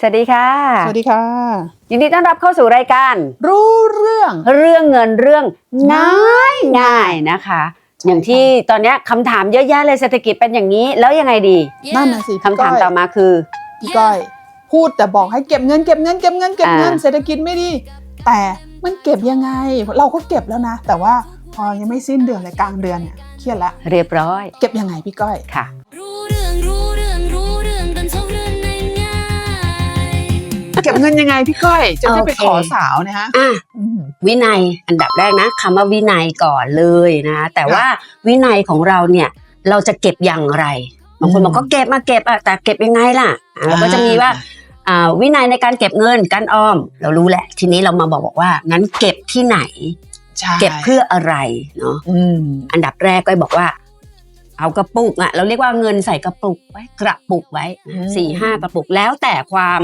สวัสดีค่ะ สวัสดีค่ะ ยินดีต้อนรับเข้าสู่รายการ รู้เรื่องเรื่องเงินเรื่องง่ายง่ายง่ายนะคะใช่อย่างที่ตอนเนี้ยคำถามเยอะแยะเลยเศรษฐกิจเป็นอย่างนี้แล้วยังไงดีนั่นน่ะสิคำถามต่อมาคือ พี่ก้อย พูดแต่บอกให้เก็บเงินเก็บเงินเก็บเงินเก็บเงินอ่า เศรษฐกิจไม่ดี แต่มันเก็บยังไง เราก็เก็บแล้วนะ แต่ว่าพอยังไม่สิ้นเดือนเลยกลางเดือนเนี่ยเครียดละ เรียบร้อยเก็บยังไงพี่ก้อย ค่ะ ก็บเงินยังไงพี่ก้อย จะได้ไปโอเคขอสาวเนะฮะอะอืมวินัยอันดับแรกนะคำว่าวินัยก่อนเลยนะแต่ว่าวินัยของเราเนี่ยเราจะเก็บอย่างไรบางคนอืมบอกก็เก็บมาเก็บอะแต่เก็บยังไงล่ะอะเราก็จะมีว่าอ่าวินัยในการเก็บเงินการออม เรารู้แหละ ทีนี้เรามาบอกบอกว่างั้นเก็บที่ไหนใช่เก็บเพื่ออะไรเนาะอืมอันดับแรกก็บอกว่า เอากระปุกอะเราเรียกว่าเงินใส่กระปุกไว้กระปุกไว้อืมสี่ห้ากระปุกแล้วแต่ความ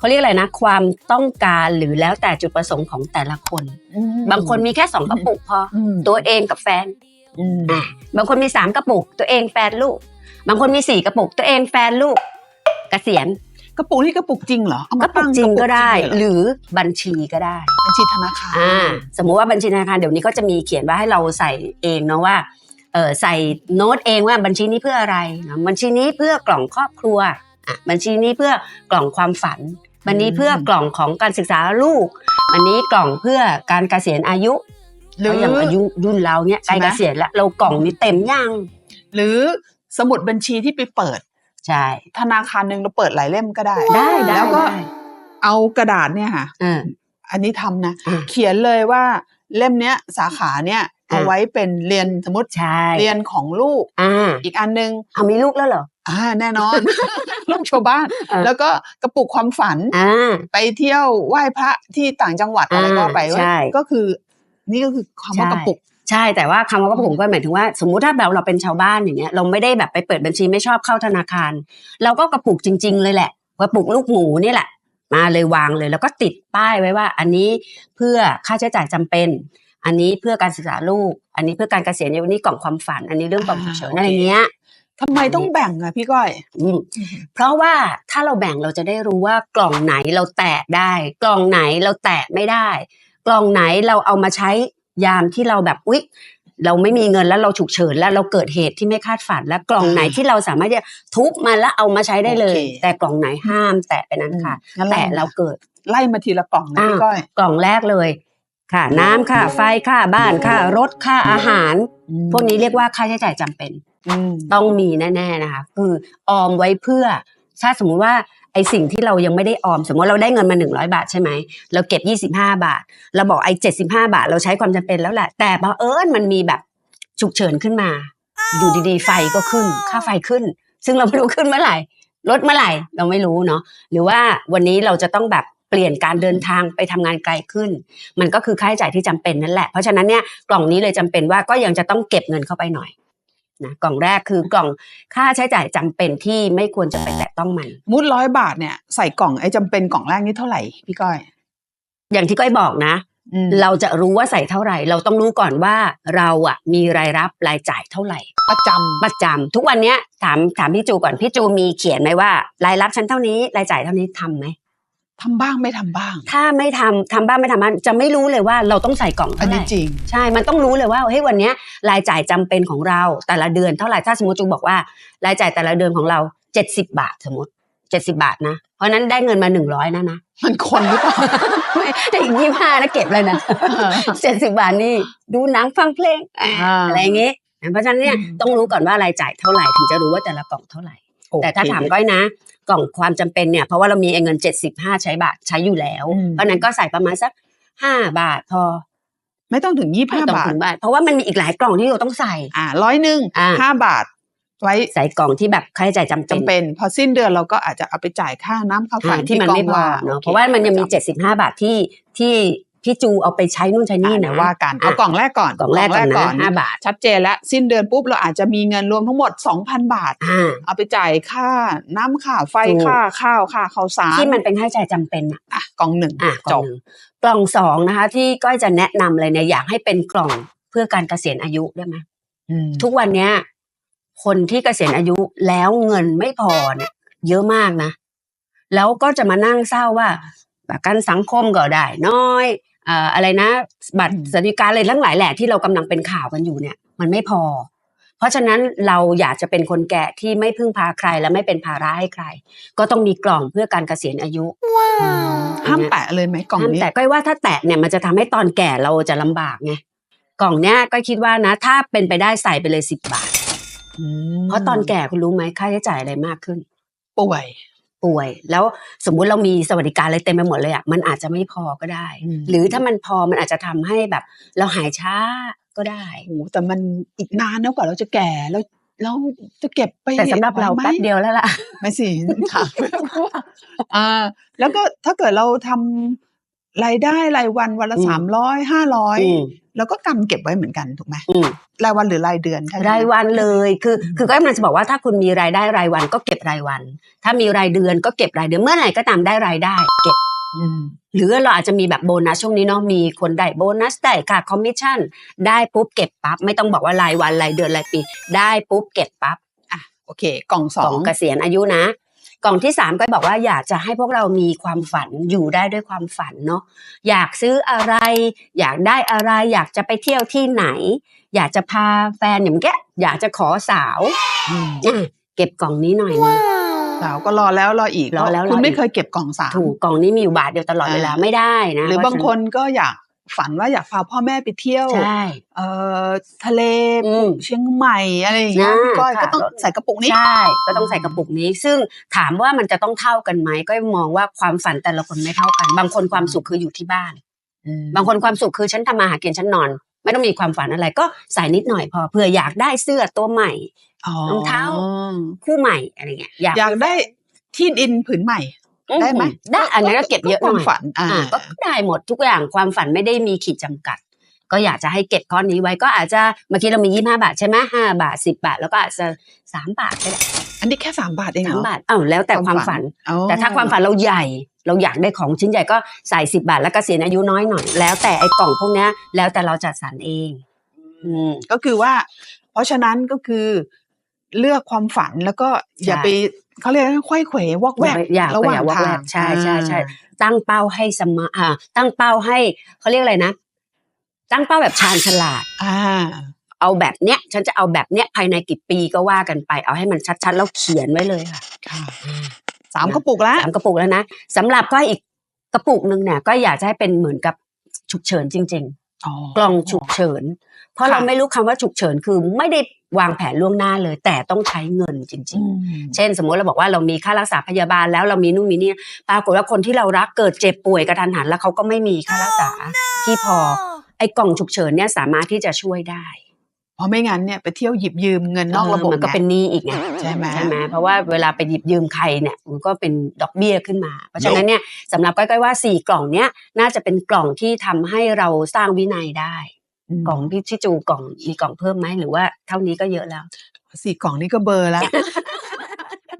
เขาเรียกอะไรนะ ความต้องการหรือแล้วแต่จุดประสงค์ของแต่ละคนอืมบางคนมีแค่สองกระปุกพออมตัวเองกับแฟนอืมอะบางคนมีสามกระปุก ตัวเองแฟนลูก บางคนมีสี่กระปุก ตัวเองแฟนลูกเกษียณกระปุกนี่กระปุกจริงเหรอเอากมาระปุตั้กงจริงก็ได้ระปุหรือบัญชีก็ได้ บัญชีธนาคารอ่าสมมุติว่าบัญชีธนาคารเดี๋ยวนี้ก็จะมีเขียนว่าให้เราใส่เองเนาะว่าเออใส่โน้ตเองว่าบัญชีนี้เพื่ออะไรนะบัญชีนี้เพื่อกล่องครอบครัวอะบัญชีนี้เพื่อกล่องความฝัน บัญชีเพื่อกล่องของการศึกษาลูกอันนี้กล่องเพื่อการเกษียณอายุหรือเพราะอย่างอายุรุ่นเราเนี่ยใกล้ใช่ไหมเกษียณแล้วเรากล่องนี้เต็มยังหรือสมุดบัญชีที่ไปเปิดใช่ธนาคารหนึ่งเราเปิดหลายเล่มก็ได้ได้ได้แล้วก็ได้เอากระดาษเนี่ยค่ะเอออันนี้ทำนะอะเขียนเลยว่าเล่มเนี้ยสาขาเนี่ยเอาอะไว้เป็นเรียนสมมติใช่เรียนของลูกอ่าอีกอันนึงเอามีลูกแล้วเหรออ่าแน่นอน ลูกชาวบ้านเออแล้วก็กระปุกความฝันอ่าไปเที่ยวไหว้พระที่ต่างจังหวัดอะไรก็อ่าไปใช่ก็คือ นี่ก็คือคำว่าใช่กระปุกใช่แต่ว่าคำว่ากระปุกก็หมายถึงว่าสมมุติถ้าแบบเราเป็นชาวบ้านอย่างเงี้ยเราไม่ได้แบบไปเปิดบัญชีไม่ชอบเข้าธนาคาร เราก็กระปุกจริง ๆ เลยแหละกระปุกลูกหมูนี่แหละ มาเลยวางเลย แล้วก็ติดป้ายไว้ว่า อันนี้เพื่อค่าใช้จ่ายจำเป็นอันนี้เพื่อการศึกษาลูก อันนี้เพื่อการเกษียณอันนี้กล่องความฝัน อันนี้เรื่องกล่องฉุกเฉินอ่าอะไรเงี้ย ทำไมต้องแบ่งอะพี่ก้อยอืมเพราะว่าถ้าเราแบ่งเราจะได้รู้ว่ากล่องไหนเราแตะได้ กล่องไหนเราแตะไม่ได้ กล่องไหนเราเอามาใช้ยามที่เราแบบอุ๊ยเราไม่มีเงินแล้วเราฉุกเฉินแล้วเราเกิดเหตุที่ไม่คาดฝันแล้วกล่องไหนอ่าที่เราสามารถจะทุบมันแล้วเอามาใช้ได้เลยโอเคแต่กล่องไหนห้ามแตะไปนั้นค่ะงั้นแต่เราเกิดไล่มาทีละกล่องนะอ่าพี่ก้อยกล่องแรกเลยค่ะ น้ำค่ะ ไฟค่ะ บ้านค่ะ รถค่าอาหาร พวกนี้เรียกว่าค่าใช้จ่ายจำเป็นอืม ต้องมีแน่ๆนะคะ คือออมไว้เพื่อ ถ้าสมมุติว่าไอสิ่งที่เรายังไม่ได้ออม สมมติเราได้เงินมา 100 บาทใช่ไหม เราเก็บ 25 บาท เราบอกไอ75 บาท เราใช้ความจำเป็นแล้วแหละ แต่บังเอิญมันมีแบบฉุกเฉินขึ้นมา อยู่ดีๆ ไฟก็ขึ้น ค่าไฟขึ้น ซึ่งเราไม่รู้ขึ้นเมื่อไหร่ลดเมื่อไหร่เราไม่รู้เนาะ หรือว่าวันนี้เราจะต้องแบบเปลี่ยนการเดินทางไปทำงานไกลขึ้น มันก็คือค่าใช้จ่ายที่จำเป็นนั่นแหละ เพราะฉะนั้นเนี่ยกล่องนี้เลยจำเป็นว่าก็ยังจะต้องเก็บเงินเข้าไปหน่อย นะกล่องแรกคือกล่องค่าใช้จ่ายจำเป็นที่ไม่ควรจะไปแตะต้องมันมุดร้อยบาทเนี่ยใส่กล่องไอ้จำเป็นกล่องแรกนี่เท่าไหร่พี่ก้อย อย่างที่ก้อยบอกนะอืมเราจะรู้ว่าใส่เท่าไหร่ เราต้องรู้ก่อนว่าเราอะมีรายรับรายจ่ายเท่าไหร่ ประจำประจำทุกวันเนี้ยถามถามพี่จูก่อนพี่จูมีเขียนไหมว่า รายรับฉันเท่านี้รายจ่ายเท่านี้ทำไหม ทำบ้างไม่ทำบ้าง ถ้าไม่ทำทำบ้างไม่ทำบ้างจะไม่รู้เลยว่าเราต้องใส่กล่องอันเท่าไหนี้ร่จริง ใช่ มันต้องรู้เลยว่าเฮ้ยวันเนี้ยรายจ่ายจำเป็นของเราแต่ละเดือนเท่าไหร่ถ้าสมมติจูบอกว่า รายจ่ายแต่ละเดือนของเราเจ็ดสิบาทสมมติเจ็ดสิบาทนะ เพราะฉะนั้นได้เงินมาหนึ่งร้อยนะนะ มันคนหรือเปล่าได้อีกยี่ห้านะเก็บเลยนะเจ็ดสิบาทนี่ดูหนังฟังเพลงอะอ่าอะไรอย่างงี้เพราะฉะนั้นเนี่ยอืมต้องรู้ก่อนว่ารายจ่ายเท่าไหร่ถึงจะรู้ว่าแต่ละกล่องเท่าไหร่โอเค แต่ถ้าถามก้อยนะ กล่องความจำเป็นเนี่ยเพราะว่าเรามีเงินเจ็ดสิบห้าใช้บาทใช้อยู่แล้วอืมเพราะฉะนั้นก็ใส่ประมาณสักห้าบาทพอไม่ต้องถึงยี่ไม่ห้าต้องบาทถึงบาท เพราะว่ามันมีอีกหลายกล่องที่เราต้องใส่ อ่าร้อยหนึ่งอ่าห้าบาท ไว้ใส่กล่องที่แบบค่าใช้จ่ายจำเป็นจำเป็น พอสิ้นเดือนเราก็อาจจะเอาไปจ่ายค่าน้ำค่าไฟอ่าที่มันไม่พอเนาะโคเพราะว่ามันยังมีปะจำเจ็ดสิบห้าบาทที่ที่ พี่จูเอาไปใช้นู่นใช้นี่อ่านะเดี๋ยวว่ากันเอากล่องแรกก่อนกล่องแรกก่อนนะห้าบาท ชัดเจนแล้วสิ้นเดือนปุ๊บเราอาจจะมีเงินรวมทั้งหมด 2,000 บาทอ่าเอาไปจ่ายค่าน้ำค่าไฟถูกค่าข้าวค่าข้าวสารที่มันเป็นค่าใช้จ่ายจำเป็นอะอะกล่องหนึ่งอะกจล่องบหนึ่งกล่องสองนะคะ ที่ก้อยจะแนะนำเลยเนี่ยอยากให้เป็นกล่องเพื่อการเกษียณอายุได้ไหมอืมทุกวันเนี้ยคนที่เกษียณอายุแล้วเงินไม่พอเนี่ยเยอะมากนะ แล้วก็จะมานั่งเศร้าว่าประกันสังคมก็ได้น้อยเอ่ออะไรนะ บัตรอืมสวัสดิการอะไรทั้งหลายแหละที่เรากำลังเป็นข่าวกันอยู่เนี่ย มันไม่พอ เพราะฉะนั้นเราอยากจะเป็นคนแก่ที่ไม่พึ่งพาใครและไม่เป็นภาระให้ใคร ก็ต้องมีกล่องเพื่อการเกษียณอายุห้ามแตะเลยไหมกล่องห้ามนี้แต่ก้อยว่าถ้าแตะเนี่ยมันจะทำให้ตอนแก่เราจะลำบากไงกล่องเนี้ยก็คิดว่านะ ถ้าเป็นไปได้ใส่ไปเลยสิบบาทอืมเพราะตอนแก่คุณรู้ไหมค่าใช้จ่ายอะไรมากขึ้น ป่วย ป่วย แล้วสมมุติเรามีสวัสดิการอะไรเต็มไปหมดเลยอะมันอาจจะไม่พอก็ได้อืมหรือถ้ามันพอมันอาจจะทำให้แบบ เราหายช้าก็ได้โอ้โหแต่มันอีกนานนะกว่าเราจะแก่แล้วแล้วจะเก็บไปแต่สำหรับเราไหวไหมแป๊บเดียวแล้วล่ะไม่สิถามอ่าแล้วก็ถ้าเกิดเราทำรายได้รายวันวันละอืมสามร้อยห้าร้อยอืม แล้วก็กำเก็บไว้เหมือนกันถูกไหมอืมรายวันหรือรายเดือนถ้รายวันเลยคือ คือก็กำลังจะบอกว่าถ้าคุณมีรายได้รายวันก็เก็บรายวัน ถ้ามีรายเดือนก็เก็บรายเดือนเมื่อไหร่ก็ตามได้รายได้เก็บอืมหรือเราอาจจะมีแบบโบนัสช่วงนี้เนาะมีคนได้โบนัสได้ค่าคอมมิชชั่นได้ปุ๊บเก็บปั๊บไม่ต้องบอกว่ารายวันรายเดือนรายปี ได้ปุ๊บเก็บปั๊บอะโอเค กล่องสกอล่องงเกษียณอายุนะ กล่องที่สามก็บอกว่าอยากจะให้พวกเรามีความฝันอยู่ได้ด้วยความฝันเนาะอยากซื้ออะไร อยากได้อะไร อยากจะไปเที่ยวที่ไหน อยากจะพาแฟนอย่างเงี้ยอยากจะขอสาวอืมอะเก็บกล่องนี้หน่อยนึงสาวก็รอแล้วรออีกรอแล้วคุณรออีกไม่เคยเก็บกล่องสามถูกกล่องนี้มีอยู่บาทเดียวตลอดเวลาอ่าไม่ได้นะหรือบางเพะฉะคนก็อยาก ฝันว่าอยากพาพ่อแม่ไปเที่ยวใช่เอ่อทะเลอืมเชียงใหม่อะไรอย่างเงี้ยอ่าพี่ก้อยค่ะก็ต้องใส่กระปุกนี้ใช่ก็ต้องใส่กระปุกนี้ ซึ่งถามว่ามันจะต้องเท่ากันไหมก็มองว่าความฝันแต่ละคนไม่เท่ากัน บางคนความสุขคืออยู่ที่บ้าน บางคนความสุขคือฉันทำมาหากินฉันนอน ไม่ต้องมีความฝันอะไรก็ใส่นิดหน่อยพอเผื่ออยากได้เสื้อตัวใหม่รองเท้าคู่ใหม่อะไรเงี้ยอยากอยากได้ที่ดินผืนใหม่ ได้ไหมได้อันนั้นก็เก็บเยอะหควาน่มอยฝันอ่าอ่าก็ได้หมดทุกอย่างความฝันไม่ได้มีขีดจำกัด ก็อยากจะให้เก็บก้อนนี้ไว้ก็อาจจะเมื่อกี้เรามียี่ห้าบาทใช่ไหมห้าบาทสิบาท แล้วก็อาจจะสามบาทก็ได้อันนี้แค่สามบาทเองเหสารมอบาทอ้าวแล้วแต่ความฝันอ๋อแต่ถ้าความฝันเราใหญ่เราอยากได้ของชิ้นใหญ่ก็ใส่สิบาท แล้วก็เสียณอายุน้อยหน่อย แล้วแต่ไอ้กล่องพวกเนี้ยแล้วแต่เราจัดสรรเองอืมก็คือว่า เพราะฉะนั้นก็คือ เลือกความฝันแล้วก็อย่าใช่ไปเขาเรียกว่าค่อยเขววอกแวกอย่าไประหว่างอย่าวอกทาแวงกใช่ใช่ใช่อ่าตั้งเป้าให้สมาอ่าตั้งเป้าให้เขาเรียกอะไรนะ ตั้งเป้าแบบชาญฉลาด อ่า เอาแบบเนี้ย ฉันจะเอาแบบเนี้ยภายในกี่ปีก็ว่ากันไป เอาให้มันชัดๆแล้วเขียนไว้เลยค่ะค่ะสามกระปุกแล้วสามกระปุกแล้วนะสำหรับก็อีกกระปุกหนึ่งเนี่ยก็อยากจะให้เป็นเหมือนกับฉุกเฉินจริงอ๋อๆกล่องฉุกเฉินเพ ราะค่ะเราไม่รู้คำว่าฉุกเฉินคือไม่ได้วางแผนล่วงหน้าเลย แต่ต้องใช้เงินจริงอืๆมเช่น สมมติเราบอกว่าเรามีค่ารักษาพยาบาลแล้วเรามีนู่นมีนี่ปรากฏว่าคนที่เรารักเกิดเจ็บป่วยกระทันหัน แล้วเขาก็ไม่มีค่ารักษาที่พอไอ้กล่องฉุกเฉินเนี่ยสามารถที่จะช่วยได้เพราะไม่งั้นเนี่ยไปเที่ยวหยิบยืมเงินนอกระบบมันก็ไงเป็นหนี้อีกไงใช่ไหมใช่ไหมเพราะว่าเวลาไปหยิบยืมใครเนี่ยมันก็เป็นดอกเบี้ยขึ้นมา เพราะฉะนั้นเนี่ยสำหรับก้อยๆว่าสี่กล่องเนี้ยน่าจะเป็นกล่องที่ทำให้เราสร้างวินัยได้ม กล่องพี่ชิจูกล่องมีกล่องเพิ่มไหมหรือว่าเท่านี้ก็เยอะแล้วสี่กล่องนี่ก็เบอร์แล้ว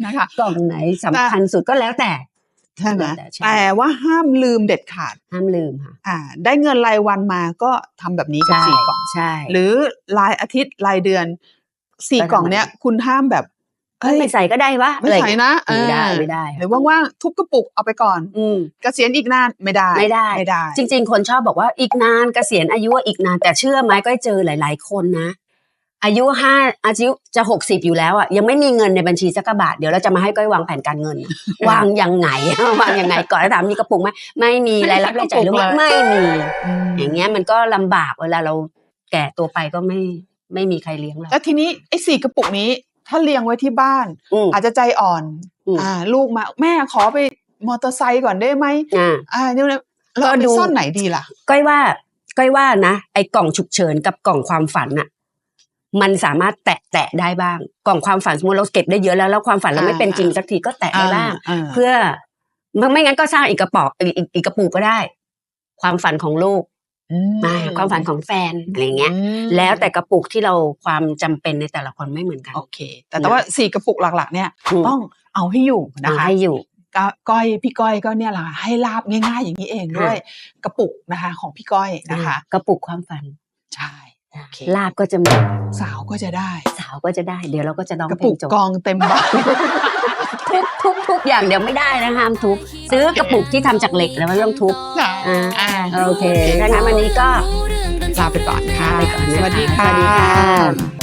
นะคะกล่องไหนสำคัญสุดก็แล้วแต่ใช่ไหมแต่ใช่แต่ว่าห้ามลืมเด็ดขาดห้ามลืมค่ะอ่า ได้เงินรายวันมาก็ทำแบบนี้กับใช่สี่กล่องใช่ หรือรายอาทิตย์รายเดือนสี่ก็ทำกล่องเนี้ยคุณห้ามแบบเอ้ย ไม่ใส่ก็ได้วะไม่อะไรใส่นะไม่ได้เออไม่ได้หรือว่างๆทุบกระปุกเอาไปก่อน อืมเกษียณอีกนานไม่ได้ไม่ได้ไม่ได้ จริง ๆ คนชอบบอกว่าอีกนานเกษียณอายุอีกนานแต่เชื่อไหมก็เจอหลาย ๆ คนนะ อายุห้าอายุจะหกสิบอยู่แล้วอะยังไม่มีเงินในบัญชีสักกระบาทเดี๋ยวเราจะมาให้ก้อยวางแผนการเงิน วางยังไงวางยังไงก่อนแล้วถามมีกระปุกไหมไม่มีรายรับรายจ่ายหรือว่าไม่มีมอย่างเงี้ยมันก็ลำบากเวลาเราแก่ตัวไปก็ไม่ไม่มีใครเลี้ยงเราแล้วทีนี้ไอ้สี่กระปุกนี้ ถ้าเรียงไว้ที่บ้านอืมอาจจะใจอ่อนอืมอ่าลูกมาแม่ขอไปมอเตอร์ไซค์ก่อนได้ไหมอ่าอ่าเนี่ยเราก็เอาไปดูซ่อนไหนดีล่ะ ก้อยว่า ก้อยว่านะไอ้กล่องฉุกเฉินกับกล่องความฝันน่ะมันสามารถแตะแตะได้บ้าง กล่องความฝันสมมติเราเก็บได้เยอะแล้วแล้วความฝันเราไม่อ่าเป็นจริงสักทีก็แตะได้บ้างอ่าเพื่อไม่ไม่งั้นก็สร้างอีกกระป๋องอีกอีกอีกกระปุกก็ได้ ความฝันของลูกอืมอ่า ความฝันของแฟนอะไรเงี้ยอืมแล้วแต่กระปุกที่เราความจำเป็นในแต่ละคนไม่เหมือนกัน โอเค แต่แต่ว่าสี่กระปุกหลักๆ เนี่ยมต้องเอาให้อยู่นะเอาคะให้อยู่ก็ก้อยพี่ก้อยก็เนี่ยแหละค่ะให้ลาบง่ายๆ อย่างนี้เองด้วย กระปุกนะคะของพี่ก้อยนะคะ กระปุกความฝันใช่โอเคลาบก็จะมีสาวก็จะได้ สาวก็จะได้ เดี๋ยวเราก็จะร้องกระเพลปุกงจบกองเต็มบ้าน ทุบทุบทุบอย่างเดียวไม่ได้นะห้ามทุบซื้อกระปุกที่ทำจากเหล็กแล้วไม่ต้องทุบค่ะอ่าอ่าโอเคถ้างั้นวันนี้ก็ลาไปก่อนค่ะลาไปก่อนนะคะสวัสดีสวัสดีค่ะค่ะ